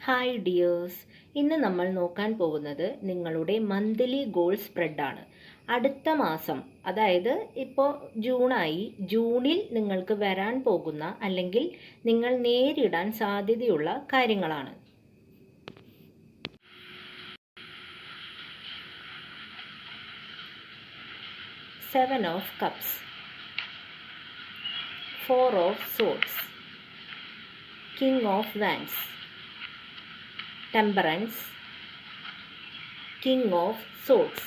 Hi dears ഇന്ന് നമ്മൾ നോക്കാൻ പോകുന്നത് നിങ്ങളുടെ മന്ത്ലി ഗോൾ സ്പ്രെഡാണ് അടുത്ത മാസം അതായത് ഇപ്പോൾ ജൂണായി ജൂണിൽ നിങ്ങൾക്ക് വരാൻ പോകുന്ന അല്ലെങ്കിൽ നിങ്ങൾ നേരിടാൻ സാധ്യതയുള്ള കാര്യങ്ങളാണ്. Seven of cups four of swords king of wands temperance king of swords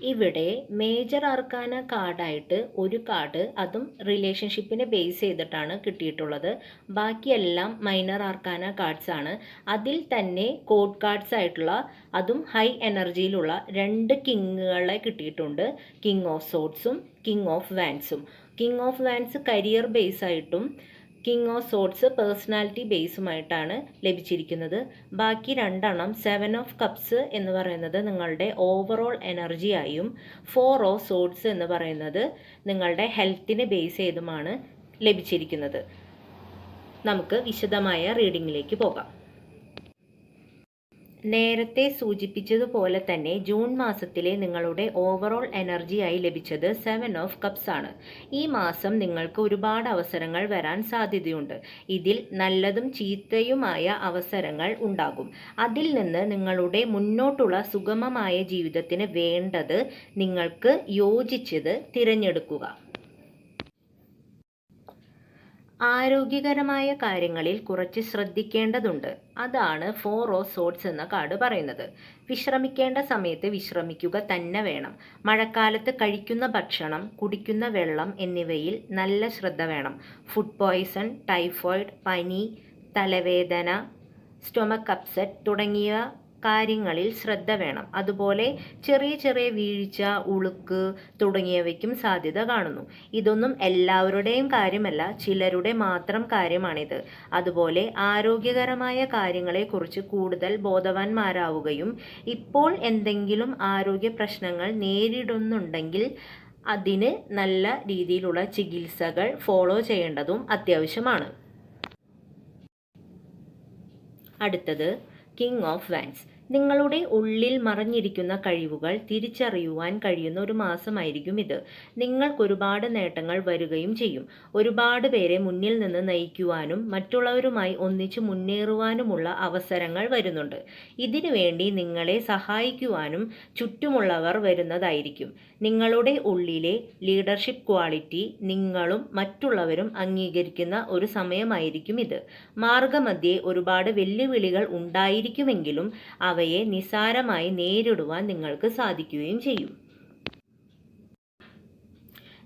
ഇവിടെ മേജർ ആർക്കാന കാർഡായിട്ട് ഒരു കാർഡ് അതും റിലേഷൻഷിപ്പിനെ ബേസ് ചെയ്തിട്ടാണ് കിട്ടിയിട്ടുള്ളത്. ബാക്കിയെല്ലാം മൈനർ ആർക്കാന കാർഡ്സ് ആണ്. അതിൽ തന്നെ കോഡ് കാർഡ്സ് ആയിട്ടുള്ള അതും ഹൈ എനർജിയിലുള്ള രണ്ട് കിങ്ങുകളെ കിട്ടിയിട്ടുണ്ട്. കിങ് ഓഫ് സോട്ട്സും king of വാൻസും king of wands career base ആയിട്ടും കിങ് ഓഫ് സോട്ട്സ് പേഴ്സണാലിറ്റി ബേസുമായിട്ടാണ് ലഭിച്ചിരിക്കുന്നത്. ബാക്കി രണ്ടെണ്ണം സെവൻ ഓഫ് കപ്സ് എന്ന് പറയുന്നത് നിങ്ങളുടെ ഓവറോൾ എനർജിയായും ഫോർ ഓഫ് സോട്ട്സ് എന്ന് പറയുന്നത് നിങ്ങളുടെ ഹെൽത്തിനെ ബേസ് ചെയ്തുമാണ് ലഭിച്ചിരിക്കുന്നത്. നമുക്ക് വിശദമായ റീഡിങ്ങിലേക്ക് പോകാം. നേരത്തെ സൂചിപ്പിച്ചതുപോലെ തന്നെ ജൂൺ മാസത്തിലെ നിങ്ങളുടെ ഓവറോൾ എനർജിയായി ലഭിച്ചത് സെവൻ ഓഫ് കപ്സ് ആണ്. ഈ മാസം നിങ്ങൾക്ക് ഒരുപാട് അവസരങ്ങൾ വരാൻ സാധ്യതയുണ്ട്. ഇതിൽ നല്ലതും ചീത്തയുമായ അവസരങ്ങൾ ഉണ്ടാകും. അതിൽ നിന്ന് നിങ്ങളുടെ മുന്നോട്ടുള്ള സുഗമമായ ജീവിതത്തിന് വേണ്ടത് നിങ്ങൾക്ക് യോജിച്ചത് തിരഞ്ഞെടുക്കുക. ആരോഗ്യകരമായ കാര്യങ്ങളിൽ കുറച്ച് ശ്രദ്ധിക്കേണ്ടതുണ്ട്. അതാണ് ഫോർ ഓ സോട്ട്സ് എന്ന കാർഡ് പറയുന്നത്. വിശ്രമിക്കേണ്ട സമയത്ത് വിശ്രമിക്കുക തന്നെ വേണം. മഴക്കാലത്ത് കഴിക്കുന്ന ഭക്ഷണം കുടിക്കുന്ന വെള്ളം എന്നിവയിൽ നല്ല ശ്രദ്ധ വേണം. ഫുഡ് പോയ്സൺ ടൈഫോയിഡ് പനി തലവേദന സ്റ്റൊമക് അപ്സെറ്റ് തുടങ്ങിയ കാര്യങ്ങളിൽ ശ്രദ്ധ വേണം. അതുപോലെ ചെറിയ ചെറിയ വീഴ്ച ഉളുക്ക് തുടങ്ങിയവയ്ക്കും സാധ്യത കാണുന്നു. ഇതൊന്നും എല്ലാവരുടെയും കാര്യമല്ല ചിലരുടെ മാത്രം കാര്യമാണിത്. അതുപോലെ ആരോഗ്യകരമായ കാര്യങ്ങളെക്കുറിച്ച് കൂടുതൽ ബോധവാന്മാരാവുകയും ഇപ്പോൾ എന്തെങ്കിലും ആരോഗ്യ പ്രശ്നങ്ങൾ നേരിടുന്നുണ്ടെങ്കിൽ അതിന് നല്ല രീതിയിലുള്ള ചികിത്സകൾ ഫോളോ ചെയ്യേണ്ടതും അത്യാവശ്യമാണ്. അടുത്തത് കിങ് ഓഫ് വാൻസ് നിങ്ങളുടെ ഉള്ളിൽ മറഞ്ഞിരിക്കുന്ന കഴിവുകൾ തിരിച്ചറിയുവാൻ കഴിയുന്ന ഒരു മാസമായിരിക്കും ഇത്. നിങ്ങൾക്ക് ഒരുപാട് നേട്ടങ്ങൾ വരികയും ചെയ്യും. ഒരുപാട് പേരെ മുന്നിൽ നിന്ന് നയിക്കുവാനും മറ്റുള്ളവരുമായി ഒന്നിച്ച് മുന്നേറുവാനുമുള്ള അവസരങ്ങൾ വരുന്നുണ്ട്. ഇതിനു വേണ്ടി നിങ്ങളെ സഹായിക്കുവാനും ചുറ്റുമുള്ളവർ വരുന്നതായിരിക്കും. നിങ്ങളുടെ ഉള്ളിലെ ലീഡർഷിപ്പ് ക്വാളിറ്റി നിങ്ങളും മറ്റുള്ളവരും അംഗീകരിക്കുന്ന ഒരു സമയമായിരിക്കും ഇത്. മാർഗമധ്യേ ഒരുപാട് വെല്ലുവിളികൾ ഉണ്ടായിരിക്കുമെങ്കിലും അവയെ നിസാരമായി നേരിടുവാൻ നിങ്ങൾക്ക് സാധിക്കുകയും ചെയ്യും.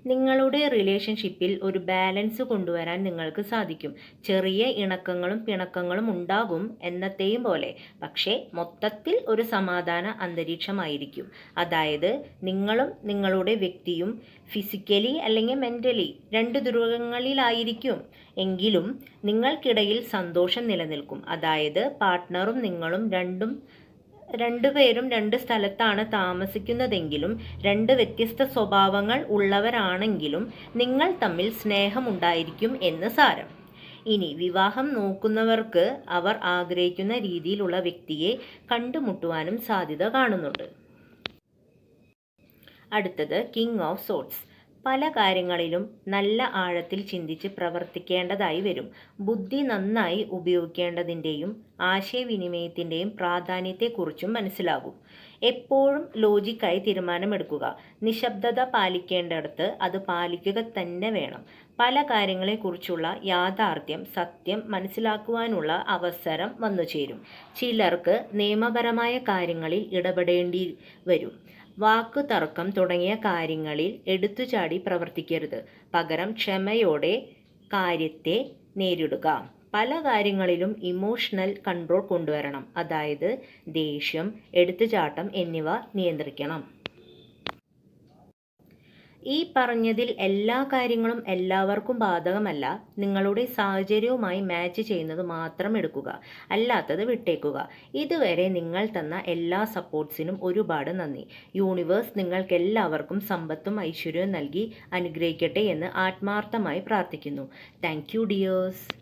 നിങ്ങളുടെ റിലേഷൻഷിപ്പിൽ ഒരു ബാലൻസ് കൊണ്ടുവരാൻ നിങ്ങൾക്ക് സാധിക്കും. ചെറിയ ഇണക്കങ്ങളും പിണക്കങ്ങളും ഉണ്ടാകും എന്നത്തെയും പോലെ. പക്ഷേ മൊത്തത്തിൽ ഒരു സമാധാന അന്തരീക്ഷമായിരിക്കും. അതായത് നിങ്ങളും നിങ്ങളുടെ വ്യക്തിയും ഫിസിക്കലി അല്ലെങ്കിൽ മെന്റലി രണ്ട് ധ്രുവങ്ങളിലായിരിക്കും എങ്കിലും നിങ്ങൾക്കിടയിൽ സന്തോഷം നിലനിൽക്കും. അതായത് പാർട്ട്ണറും നിങ്ങളും രണ്ടും രണ്ടുപേരും രണ്ട് സ്ഥലത്താണ് താമസിക്കുന്നതെങ്കിലും രണ്ട് വ്യത്യസ്ത സ്വഭാവങ്ങൾ ഉള്ളവരാണെങ്കിലും നിങ്ങൾ തമ്മിൽ സ്നേഹമുണ്ടായിരിക്കും എന്ന് സാരം. ഇനി വിവാഹം നോക്കുന്നവർക്ക് അവർ ആഗ്രഹിക്കുന്ന രീതിയിലുള്ള വ്യക്തിയെ കണ്ടുമുട്ടുവാനും സാധ്യത കാണുന്നുണ്ട്. അടുത്തത് കിങ് ഓഫ് സോട്ട്സ് പല കാര്യങ്ങളിലും നല്ല ആഴത്തിൽ ചിന്തിച്ച് പ്രവർത്തിക്കേണ്ടതായി വരും. ബുദ്ധി നന്നായി ഉപയോഗിക്കേണ്ടതിന്റെയും ആശയവിനിമയത്തിന്റെയും പ്രാധാന്യത്തെക്കുറിച്ചും മനസ്സിലാകും. എപ്പോഴും ലോജിക്കായി തീരുമാനമെടുക്കുക. നിശബ്ദത പാലിക്കേണ്ടടുത്ത് അത് പാലിക്കുക തന്നെ വേണം. പല കാര്യങ്ങളെക്കുറിച്ചുള്ള യാഥാർത്ഥ്യം സത്യം മനസ്സിലാക്കുവാനുള്ള അവസരം വന്നു ചേരും ചിലർക്ക് നിയമപരമായ കാര്യങ്ങളിൽ ഇടപെടേണ്ടി വരും. വാക്കു തർക്കം തുടങ്ങിയ കാര്യങ്ങളിൽ എടുത്തുചാടി പ്രവർത്തിക്കരുത്. പകരം ക്ഷമയോടെ കാര്യത്തെ നേരിടുക. പല കാര്യങ്ങളിലും ഇമോഷണൽ കൺട്രോൾ കൊണ്ടുവരണം. അതായത് ദേഷ്യം എടുത്തുചാട്ടം എന്നിവ നിയന്ത്രിക്കണം. ഈ പറഞ്ഞതിൽ എല്ലാ കാര്യങ്ങളും എല്ലാവർക്കും ബാധകമല്ല. നിങ്ങളുടെ സാഹചര്യവുമായി മാച്ച് ചെയ്യുന്നത് മാത്രം എടുക്കുക. അല്ലാത്തത് വിട്ടേക്കുക. ഇതുവരെ നിങ്ങൾ തന്ന എല്ലാ സപ്പോർട്ട്സിനും ഒരുപാട് നന്ദി. യൂണിവേഴ്സ് നിങ്ങൾക്ക് എല്ലാവർക്കും സമ്പത്തും ഐശ്വര്യവും നൽകി അനുഗ്രഹിക്കട്ടെ എന്ന് ആത്മാർത്ഥമായി പ്രാർത്ഥിക്കുന്നു. Thank you dears